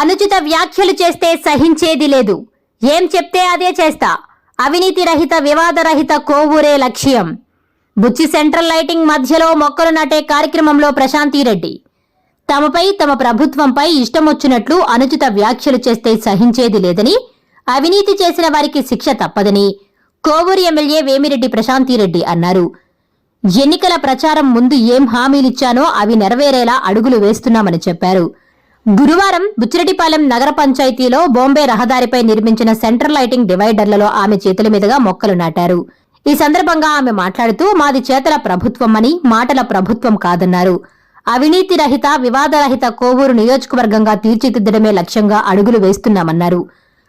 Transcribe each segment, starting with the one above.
అనుచిత వ్యాఖ్యలు చేస్తే సహించేది లేదు. ఏం చెప్తే అదే చేస్తా. అవినీతి రహిత వివాద రహిత కోవూరే లక్ష్యం. బుచ్చి సెంట్రల్ లైటింగ్ మధ్యలో మొక్కలు నాటే కార్యక్రమంలో ప్రశాంతిరెడ్డి తమపై తమ ప్రభుత్వంపై ఇష్టమొచ్చినట్లు అనుచిత వ్యాఖ్యలు చేస్తే సహించేది లేదని అవినీతి చేసిన వారికి శిక్ష తప్పదని కోవూరు ఎమ్మెల్యే వేమిరెడ్డి ప్రశాంతిరెడ్డి అన్నారు. ఎన్నికల ప్రచారం ముందు ఏం హామీలిచ్చానో అవి నెరవేరేలా అడుగులు వేస్తున్నామని చెప్పారు. గురువారం బుచ్చిరెడ్డిపాలెం నగర పంచాయతీలో బొంబే రహదారిపై నిర్మించిన సెంట్రల్ లైటింగ్ డివైడర్లలో ఆమె చేతుల మీదుగా మొక్కలు నాటారు. ఈ సందర్భంగా ఆమె మాట్లాడుతూ మాది చేతల ప్రభుత్వం అని మాటల ప్రభుత్వం కాదన్నారు. అవినీతి రహిత వివాదరహిత కోవూరు నియోజకవర్గంగా తీర్చిదిద్దడమే లక్ష్యంగా అడుగులు వేస్తున్నామన్నారు.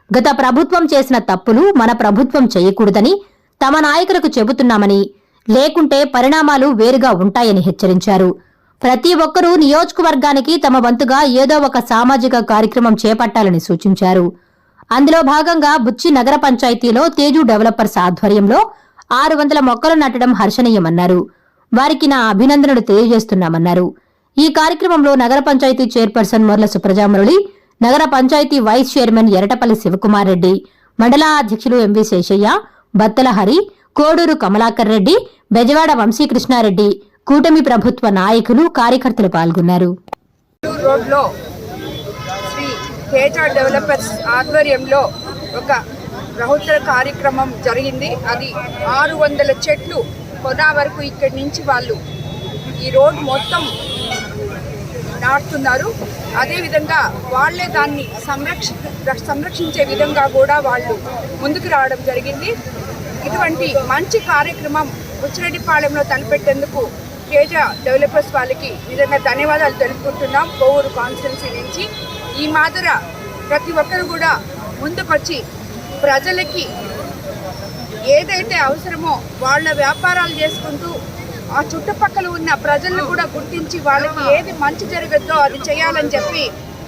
గత ప్రభుత్వం చేసిన తప్పులు మన ప్రభుత్వం చేయకూడదని తమ నాయకులకు చెబుతున్నామని లేకుంటే పరిణామాలు వేరుగా ఉంటాయని హెచ్చరించారు. ప్రతి ఒక్కరూ నియోజకవర్గానికి తమ వంతుగా ఏదో ఒక సామాజిక కార్యక్రమం చేపట్టాలని సూచించారు. అందులో భాగంగా బుచ్చి నగర పంచాయతీలో తేజు డెవలపర్స్ ఆధ్వర్యంలో ఆరు వందల మొక్కలు నాటడం హర్షణీయమన్నారు. వారికి నా అభినందనలు తెలియజేస్తున్నామన్నారు. ఈ కార్యక్రమంలో నగర పంచాయతీ చైర్పర్సన్ మొర్ల సుప్రజామురళి నగర పంచాయతీ వైస్ చైర్మన్ ఎరటపల్లి శివకుమార్ రెడ్డి మండల అధ్యక్షులు ఎంవి శేషయ్య బత్తల హరి కోడూరు కమలాకర్ రెడ్డి బెజవాడ వంశీకృష్ణారెడ్డి కూటమి ప్రభుత్వ నాయకులు కార్యకర్తలు పాల్గొన్నారు. రోడ్లో శ్రీ తేజ డెవలపర్స్ ఆధ్వర్యంలో ఒక ప్రభుత్వ కార్యక్రమం జరిగింది. అది ఆరు వందల చెట్లు కొనా వరకు ఇక్కడి నుంచి వాళ్ళు ఈ రోడ్ మొత్తం నాటుతున్నారు. అదేవిధంగా వాళ్ళే దాన్ని సంరక్ష సంరక్షించే విధంగా కూడా వాళ్ళు ముందుకు రావడం జరిగింది. ఇటువంటి మంచి కార్యక్రమం బుచ్చిరెడ్డిపాళెంలో తలపెట్టేందుకు తేజ డెవలపర్స్ వాళ్ళకి నిజంగా ధన్యవాదాలు తెలుపుకుంటున్నాం కోవూరు కాన్స్టిట్యున్సీ నుంచి. ఈ మాదిర ప్రతి ఒక్కరు కూడా ముందుకొచ్చి ప్రజలకి ఏదైతే అవసరమో వాళ్ళ వ్యాపారాలు చేసుకుంటూ ఆ చుట్టుపక్కల ఉన్న ప్రజలను కూడా గుర్తించి వాళ్ళకి ఏది మంచి జరుగుద్దో అది చేయాలని చెప్పి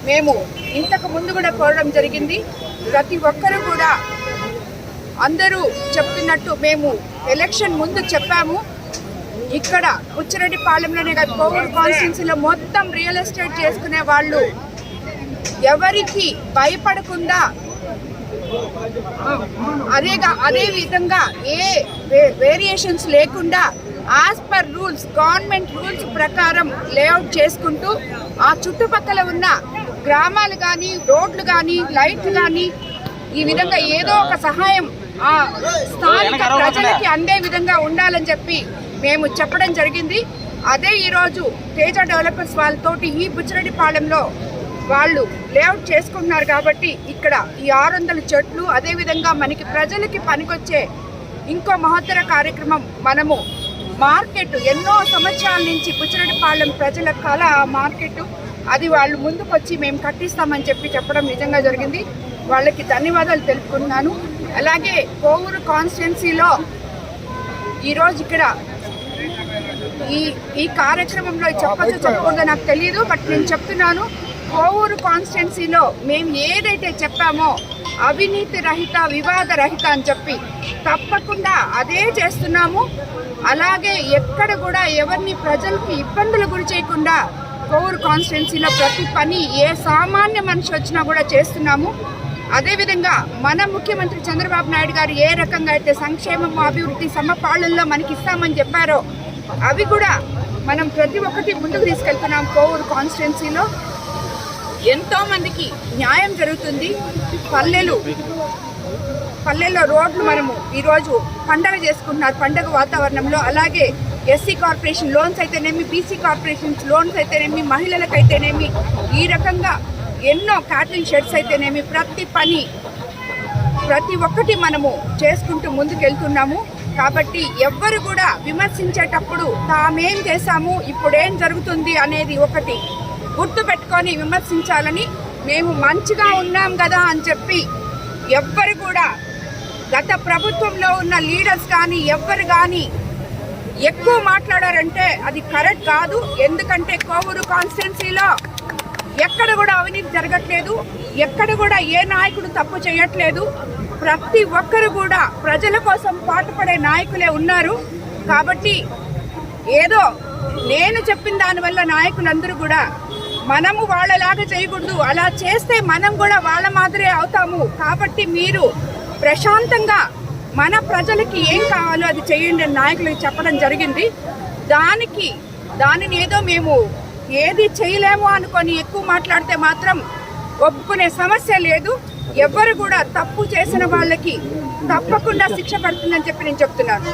మేము ఇంతకు ముందు కూడా కోరడం జరిగింది. ప్రతి ఒక్కరూ కూడా అందరూ చెప్తున్నట్టు మేము ఎలక్షన్ ముందు చెప్పాము. ఇక్కడ ఉచ్చిరెడ్డిపాలెంలోనే కాదు కోవూరు కాన్స్టిట్యున్సీలో మొత్తం రియల్ ఎస్టేట్ చేసుకునే వాళ్ళు. ఎవరికి భయపడకుండా అదేగా అదే విధంగా ఏ వేరియేషన్స్ లేకుండా as per rules government rules ప్రకారం లేఅవుట్ చేసుకుంటూ ఆ చుట్టుపక్కల ఉన్న గ్రామాలు కానీ రోడ్లు కానీ లైట్లు కానీ ఈ విధంగా ఏదో ఒక సహాయం ఆ స్థానిక ప్రజలకి అందే విధంగా ఉండాలని చెప్పి మేము చెప్పడం జరిగింది. అదే ఈరోజు తేజ డెవలపర్స్ వాళ్ళతోటి ఈ బుచ్చిరెడ్డిపాలెంలో వాళ్ళు లేఅవుట్ చేసుకుంటున్నారు కాబట్టి ఇక్కడ ఈ ఆరు వందల చెట్లు అదేవిధంగా మనకి ప్రజలకి పనికొచ్చే ఇంకో మహత్తర కార్యక్రమం మనము మార్కెట్ ఎన్నో సంవత్సరాల నుంచి బుచ్చిరెడ్డిపాలెం ప్రజల కళ ఆ మార్కెట్. అది వాళ్ళు ముందుకొచ్చి మేము కట్టిస్తామని చెప్పి చెప్పడం నిజంగా జరిగింది. వాళ్ళకి ధన్యవాదాలు తెలుపుకున్నాను అలాగే కోవూరు కాన్స్టిట్యున్సీలో ఈరోజు ఇక్కడ ఈ ఈ కార్యక్రమంలో చెప్పచ్చు చెప్పకుండా నాకు తెలియదు బట్ నేను చెప్తున్నాను కోవూరు కాన్స్టిట్యున్సీలో మేము ఏదైతే చెప్పామో అవినీతి రహిత వివాద రహిత అని చెప్పి తప్పకుండా అదే చేస్తున్నాము. అలాగే ఎక్కడ కూడా ఎవరిని ప్రజలకు ఇబ్బందులు గురి చేయకుండా కోవూరు కాన్స్టిట్యున్సీలో ప్రతి పని ఏ సామాన్య మనిషి వచ్చినా కూడా చేస్తున్నాము. అదేవిధంగా మన ముఖ్యమంత్రి చంద్రబాబు నాయుడు గారు ఏ రకంగా అయితే సంక్షేమం అభివృద్ధి సమపాళల్లో మనకి ఇస్తామని చెప్పారో అవి కూడా మనం ప్రతి ఒక్కటి ముందుకు తీసుకెళ్తున్నాం కోవూరు కాన్స్టిట్యున్సీలో. ఎంతోమందికి న్యాయం జరుగుతుంది. పల్లెలు పల్లెల్లో రోడ్లు మనము ఈరోజు పండగ చేసుకుంటున్నారు. పండగ వాతావరణంలో అలాగే ఎస్సీ కార్పొరేషన్ లోన్స్ అయితేనేమి బీసీ కార్పొరేషన్స్ లోన్స్ అయితేనేమి మహిళలకైతేనేమి ఈ రకంగా ఎన్నో క్యాటరింగ్ షెడ్స్ అయితేనేమి ప్రతి పని ప్రతి ఒక్కటి మనము చేసుకుంటూ ముందుకెళ్తున్నాము. కాబట్టి ఎవ్వరు కూడా విమర్శించేటప్పుడు తామేం చేశాము ఇప్పుడేం జరుగుతుంది అనేది ఒకటి గుర్తు పెట్టుకొని విమర్శించాలని మేము మంచిగా ఉన్నాం కదా అని చెప్పి ఎవ్వరు కూడా గత ప్రభుత్వంలో ఉన్న లీడర్స్ కానీ ఎవ్వరు కానీ ఎక్కువ మాట్లాడారంటే అది కరెక్ట్ కాదు. ఎందుకంటే కోవూరు కాన్స్టిట్యున్సీలో ఎక్కడ కూడా అవినీతి జరగట్లేదు. ఎక్కడ కూడా ఏ నాయకుడు తప్పు చేయట్లేదు. ప్రతి ఒక్కరు కూడా ప్రజల కోసం పాటుపడే నాయకులే ఉన్నారు. కాబట్టి ఏదో నేను చెప్పిన దానివల్ల నాయకులందరూ కూడా మనము వాళ్ళలాగా చేయకూడదు. అలా చేస్తే మనం కూడా వాళ్ళ మాదిరే అవుతాము. కాబట్టి మీరు ప్రశాంతంగా మన ప్రజలకి ఏం కావాలో అది చేయండి అని నాయకులకు చెప్పడం జరిగింది. దానికి దానిని ఏదో మేము ఏది చేయలేము అనుకొని ఎక్కువ మాట్లాడితే మాత్రం ఒప్పుకునే సమస్య లేదు. ఎవ్వరు కూడా తప్పు చేసిన వాళ్ళకి తప్పకుండా శిక్ష పడుతుందని చెప్పి నేను చెప్తున్నాను.